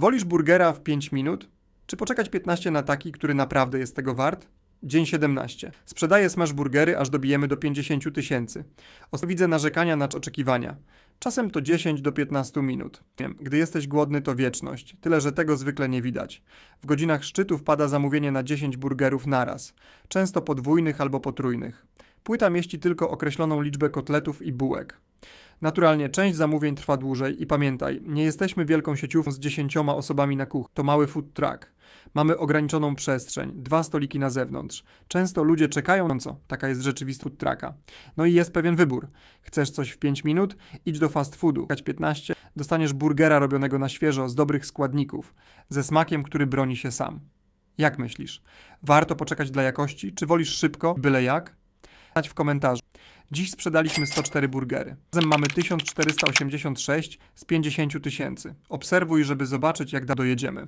Wolisz burgera w 5 minut? Czy poczekać 15 na taki, który naprawdę jest tego wart? Dzień 17. Sprzedaję smash burgery, aż dobijemy do 50 tysięcy. Widzę narzekania na oczekiwania. Czasem to 10 do 15 minut. Gdy jesteś głodny, to wieczność. Tyle, że tego zwykle nie widać. W godzinach szczytu wpada zamówienie na 10 burgerów naraz. Często podwójnych albo potrójnych. Płyta mieści tylko określoną liczbę kotletów i bułek. Naturalnie część zamówień trwa dłużej i pamiętaj, nie jesteśmy wielką sieciówką z dziesięcioma osobami na kuchni. To mały food truck. Mamy ograniczoną przestrzeń, dwa stoliki na zewnątrz. Często ludzie czekają na co, taka jest rzeczywistość food trucka. No i jest pewien wybór. Chcesz coś w 5 minut? Idź do fast foodu. Czekać 15, dostaniesz burgera robionego na świeżo z dobrych składników, ze smakiem, który broni się sam. Jak myślisz? Warto poczekać dla jakości, czy wolisz szybko, byle jak? W komentarzu. Dziś sprzedaliśmy 104 burgery. Razem mamy 1486 z 50 tysięcy. Obserwuj, żeby zobaczyć, jak dojedziemy.